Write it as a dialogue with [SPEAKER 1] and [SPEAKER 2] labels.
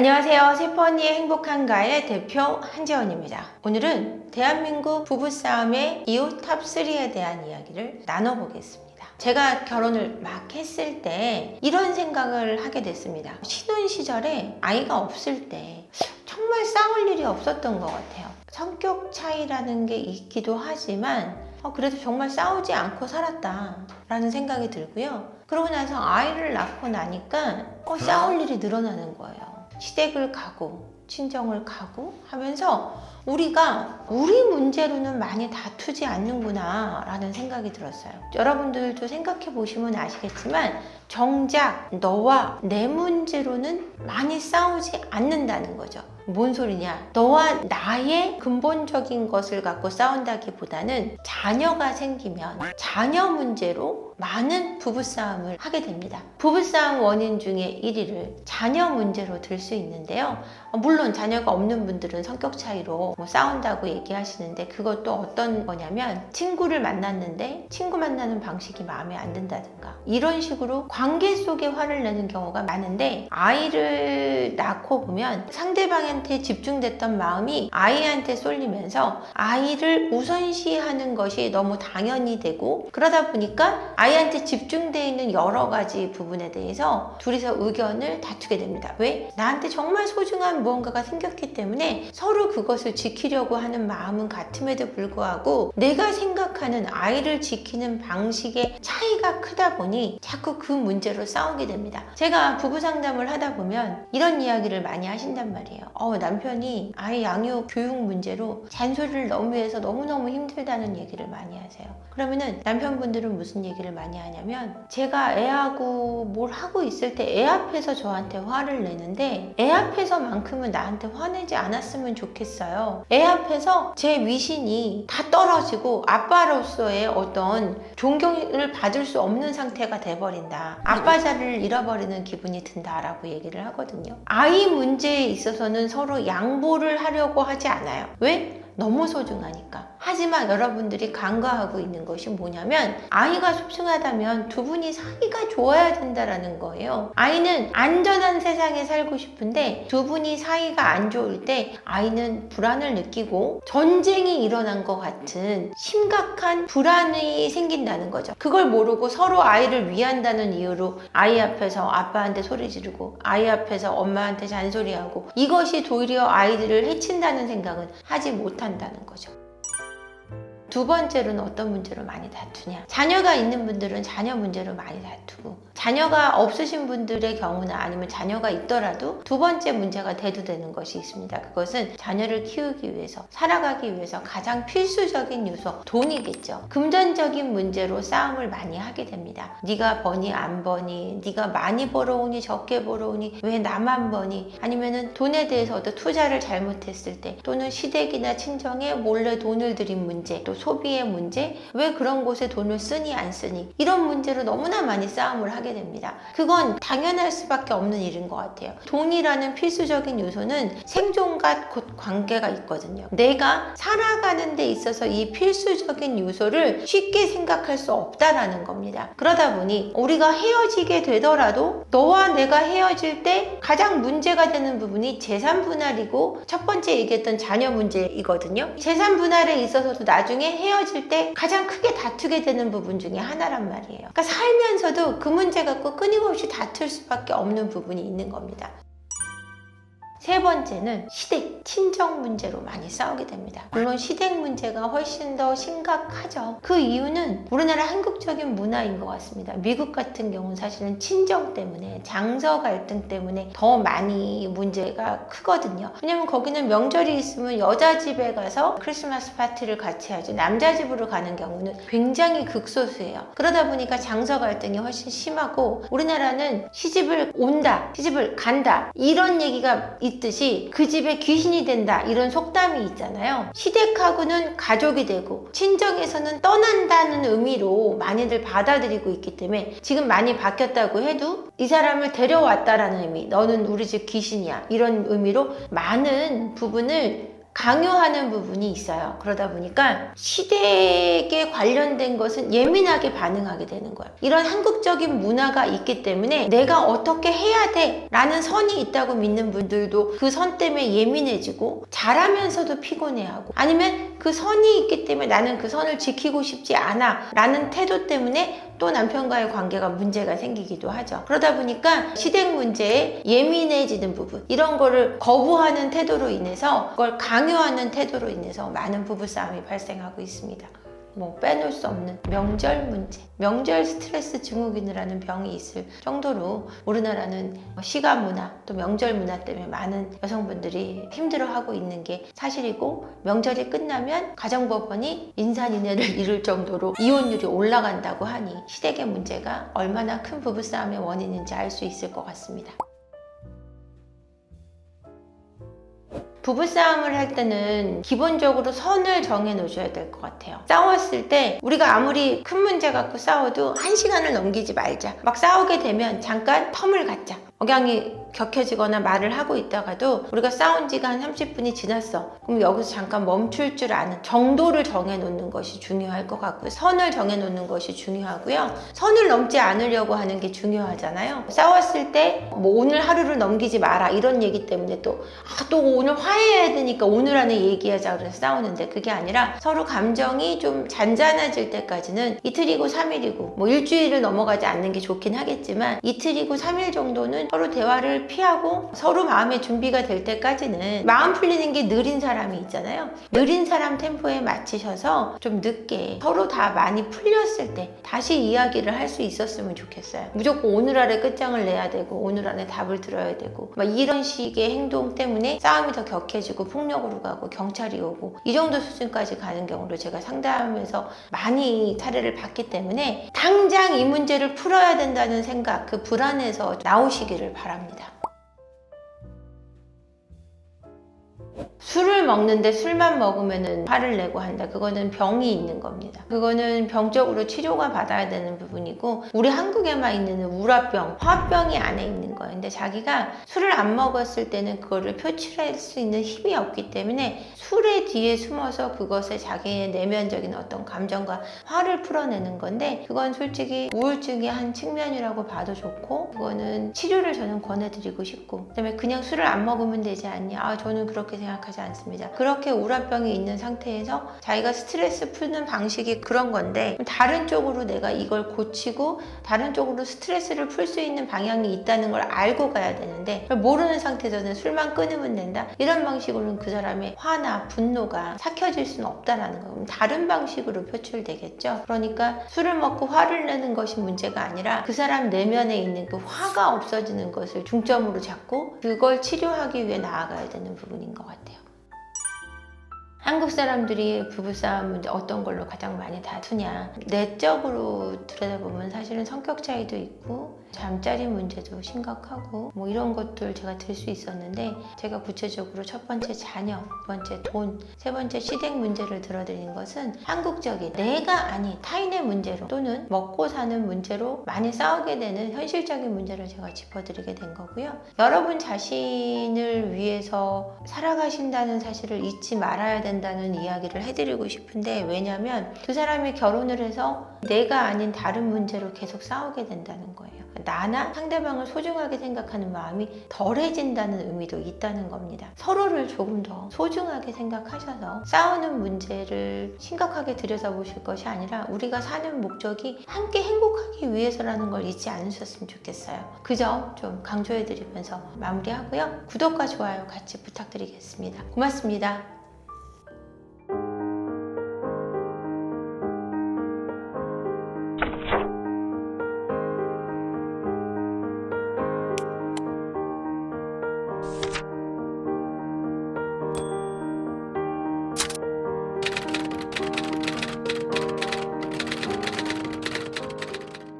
[SPEAKER 1] 안녕하세요. 세퍼니의 행복한 가의 대표 한재원입니다. 오늘은 대한민국 부부싸움의 이유 탑3에 대한 이야기를 나눠보겠습니다. 제가 결혼을 막 했을 때 이런 생각을 하게 됐습니다. 신혼 시절에 아이가 없을 때 정말 싸울 일이 없었던 것 같아요. 성격 차이라는 게 있기도 하지만 어, 그래도 정말 싸우지 않고 살았다라는 생각이 들고요. 그러고 나서 아이를 낳고 나니까 어, 싸울 일이 늘어나는 거예요. 시댁을 가고 친정을 가고 하면서 우리가 우리 문제로는 많이 다투지 않는구나 라는 생각이 들었어요. 여러분들도 생각해 보시면 아시겠지만 정작 너와 내 문제로는 많이 싸우지 않는다는 거죠. 뭔 소리냐? 너와 나의 근본적인 것을 갖고 싸운다기보다는 자녀가 생기면 자녀 문제로 많은 부부싸움을 하게 됩니다. 부부싸움 원인 중에 1위를 자녀 문제로 들 수 있는데요. 어, 물론 자녀가 없는 분들은 성격 차이로 뭐 싸운다고 얘기하시는데 그것도 어떤 거냐면 친구를 만났는데 친구 만나는 방식이 마음에 안 든다든가 이런 식으로 관계 속에 화를 내는 경우가 많은데 아이를 낳고 보면 상대방한테 집중됐던 마음이 아이한테 쏠리면서 아이를 우선시하는 것이 너무 당연히 되고 그러다 보니까 아이한테 집중되어 있는 여러 가지 부분에 대해서 둘이서 의견을 다투게 됩니다. 왜? 나한테 정말 소중한 무언가가 생겼기 때문에 서로 그것을 지키려고 하는 마음은 같음에도 불구하고 내가 생각하는 아이를 지키는 방식의 차이가 크다 보니 자꾸 그 문제로 싸우게 됩니다. 제가 부부 상담을 하다 보면 이런 이야기를 많이 하신단 말이에요. 어, 남편이 아이 양육 교육 문제로 잔소리를 너무 해서 너무너무 힘들다는 얘기를 많이 하세요. 그러면은 남편분들은 무슨 얘기를 많이 하냐면 제가 애하고 뭘 하고 있을 때 애 앞에서 저한테 화를 내는데 애 앞에서만큼은 나한테 화내지 않았으면 좋겠어요. 애 앞에서 제 위신이 다 떨어지고 아빠로서의 어떤 존경을 받을 수 없는 상태가 돼버린다. 아빠 자리를 잃어버리는 기분이 든다라고 얘기를 하거든요. 아이 문제에 있어서는 서로 양보를 하려고 하지 않아요. 왜? 너무 소중하니까. 하지만 여러분들이 간과하고 있는 것이 뭐냐면 아이가 소중하다면 두 분이 사이가 좋아야 된다라는 거예요. 아이는 안전한 세상에 살고 싶은데 두 분이 사이가 안 좋을 때 아이는 불안을 느끼고 전쟁이 일어난 것 같은 심각한 불안이 생긴다는 거죠. 그걸 모르고 서로 아이를 위한다는 이유로 아이 앞에서 아빠한테 소리 지르고 아이 앞에서 엄마한테 잔소리하고 이것이 도리어 아이들을 해친다는 생각은 하지 못한다는 거죠. 두 번째로는 어떤 문제로 많이 다투냐? 자녀가 있는 분들은 자녀 문제로 많이 다투고, 자녀가 없으신 분들의 경우나 아니면 자녀가 있더라도 두 번째 문제가 대두되는 것이 있습니다. 그것은 자녀를 키우기 위해서, 살아가기 위해서 가장 필수적인 요소, 돈이겠죠. 금전적인 문제로 싸움을 많이 하게 됩니다. 네가 버니 안 버니, 네가 많이 벌어오니 적게 벌어오니, 왜 나만 버니? 아니면은 돈에 대해서 어떤 투자를 잘못했을 때, 또는 시댁이나 친정에 몰래 돈을 들인 문제, 또 소비의 문제, 왜 그런 곳에 돈을 쓰니 안 쓰니 이런 문제로 너무나 많이 싸움을 하게 됩니다. 그건 당연할 수밖에 없는 일인 것 같아요. 돈이라는 필수적인 요소는 생존과 곧 관계가 있거든요. 내가 살아가는 데 있어서 이 필수적인 요소를 쉽게 생각할 수 없다라는 겁니다. 그러다 보니 우리가 헤어지게 되더라도 너와 내가 헤어질 때 가장 문제가 되는 부분이 재산 분할이고 첫 번째 얘기했던 자녀 문제이거든요. 재산 분할에 있어서도 나중에 헤어질 때 가장 크게 다투게 되는 부분 중에 하나란 말이에요. 그러니까 살면서도 그 문제 갖고 끊임없이 다툴 수밖에 없는 부분이 있는 겁니다. 세 번째는 시댁, 친정 문제로 많이 싸우게 됩니다. 물론 시댁 문제가 훨씬 더 심각하죠. 그 이유는 우리나라 한국적인 문화인 것 같습니다. 미국 같은 경우는 사실은 친정 때문에, 장서 갈등 때문에 더 많이 문제가 크거든요. 왜냐면 거기는 명절이 있으면 여자 집에 가서 크리스마스 파티를 같이 하지, 남자 집으로 가는 경우는 굉장히 극소수예요. 그러다 보니까 장서 갈등이 훨씬 심하고, 우리나라는 시집을 온다, 시집을 간다, 이런 얘기가 있 듯이 그 집에 귀신이 된다 이런 속담이 있잖아요. 시댁하고는 가족이 되고 친정에서는 떠난다는 의미로 많이들 받아들이고 있기 때문에 지금 많이 바뀌었다고 해도 이 사람을 데려왔다라는 의미 너는 우리 집 귀신이야 이런 의미로 많은 부분을 강요하는 부분이 있어요. 그러다 보니까 시댁에 관련된 것은 예민하게 반응하게 되는 거예요. 이런 한국적인 문화가 있기 때문에 내가 어떻게 해야 돼 라는 선이 있다고 믿는 분들도 그 선 때문에 예민해지고 잘하면서도 피곤해하고 아니면 그 선이 있기 때문에 나는 그 선을 지키고 싶지 않아 라는 태도 때문에 또 남편과의 관계가 문제가 생기기도 하죠. 그러다 보니까 시댁 문제에 예민해지는 부분, 이런 거를 거부하는 태도로 인해서 그걸 강요 하는 태도로 인해서 많은 부부싸움이 발생하고 있습니다. 뭐 빼놓을 수 없는 명절 문제, 명절 스트레스 증후군이라는 병이 있을 정도로 우리나라는 시가 문화 또 명절 문화 때문에 많은 여성분들이 힘들어하고 있는 게 사실이고 명절이 끝나면 가정법원이 인산인해를 이룰 정도로 이혼율이 올라간다고 하니 시댁의 문제가 얼마나 큰 부부싸움의 원인인지 알 수 있을 것 같습니다. 부부싸움을 할 때는 기본적으로 선을 정해 놓으셔야 될 것 같아요. 싸웠을 때 우리가 아무리 큰 문제 갖고 싸워도 한 시간을 넘기지 말자. 막 싸우게 되면 잠깐 텀을 갖자. 억양이 격해지거나 말을 하고 있다가도 우리가 싸운 지가 한 30분이 지났어. 그럼 여기서 잠깐 멈출 줄 아는 정도를 정해 놓는 것이 중요할 것 같고요. 선을 정해 놓는 것이 중요하고요. 선을 넘지 않으려고 하는 게 중요하잖아요. 싸웠을 때 뭐 오늘 하루를 넘기지 마라 이런 얘기 때문에 또 아, 또 오늘 화해해야 되니까 오늘 안에 얘기하자 그래서 싸우는데 그게 아니라 서로 감정이 좀 잔잔해질 때까지는 이틀이고 3일이고 뭐 일주일을 넘어가지 않는 게 좋긴 하겠지만 이틀이고 3일 정도는 서로 대화를 피하고 서로 마음의 준비가 될 때까지는 마음 풀리는 게 느린 사람이 있잖아요. 느린 사람 템포에 맞추셔서 좀 늦게 서로 다 많이 풀렸을 때 다시 이야기를 할 수 있었으면 좋겠어요. 무조건 오늘 안에 끝장을 내야 되고 오늘 안에 답을 들어야 되고 막 이런 식의 행동 때문에 싸움이 더 격해지고 폭력으로 가고 경찰이 오고 이 정도 수준까지 가는 경우를 제가 상담하면서 많이 사례를 봤기 때문에 당장 이 문제를 풀어야 된다는 생각 그 불안에서 나오시기를 바랍니다. 술을 먹는데 술만 먹으면 화를 내고 한다. 그거는 병이 있는 겁니다. 그거는 병적으로 치료가 받아야 되는 부분이고 우리 한국에만 있는 우라병, 화병이 안에 있는 거예요. 근데 자기가 술을 안 먹었을 때는 그거를 표출할 수 있는 힘이 없기 때문에 술의 뒤에 숨어서 그것에 자기의 내면적인 어떤 감정과 화를 풀어내는 건데 그건 솔직히 우울증의 한 측면이라고 봐도 좋고 그거는 치료를 저는 권해드리고 싶고 그다음에 그냥 술을 안 먹으면 되지 않냐 아 저는 그렇게 생각 하지 않습니다 그렇게 우울병이 있는 상태에서 자기가 스트레스 푸는 방식이 그런 건데 다른 쪽으로 내가 이걸 고치고 다른 쪽으로 스트레스를 풀 수 있는 방향이 있다는 걸 알고 가야 되는데 모르는 상태에서는 술만 끊으면 된다 이런 방식으로는 그 사람의 화나 분노가 삭혀질 수는 없다라는 거예요. 다른 방식으로 표출되겠죠. 그러니까 술을 먹고 화를 내는 것이 문제가 아니라 그 사람 내면에 있는 그 화가 없어지는 것을 중점으로 잡고 그걸 치료하기 위해 나아가야 되는 부분인 것 같아요. 한국 사람들이 부부싸움 문제 어떤 걸로 가장 많이 다투냐. 내적으로 들여다보면 사실은 성격 차이도 있고 잠자리 문제도 심각하고 뭐 이런 것들 제가 들 수 있었는데 제가 구체적으로 첫 번째 자녀, 두 번째 돈, 세 번째 시댁 문제를 들어드리는 것은 한국적인 내가 아닌 타인의 문제로 또는 먹고 사는 문제로 많이 싸우게 되는 현실적인 문제를 제가 짚어드리게 된 거고요. 여러분 자신을 위해서 살아가신다는 사실을 잊지 말아야 된다는 이야기를 해드리고 싶은데 왜냐면 그 사람이 결혼을 해서 내가 아닌 다른 문제로 계속 싸우게 된다는 거예요. 나나 상대방을 소중하게 생각하는 마음이 덜해진다는 의미도 있다는 겁니다. 서로를 조금 더 소중하게 생각하셔서 싸우는 문제를 심각하게 들여다보실 것이 아니라 우리가 사는 목적이 함께 행복하기 위해서라는 걸 잊지 않으셨으면 좋겠어요. 그 점 좀 강조해드리면서 마무리하고요. 구독과 좋아요 같이 부탁드리겠습니다. 고맙습니다.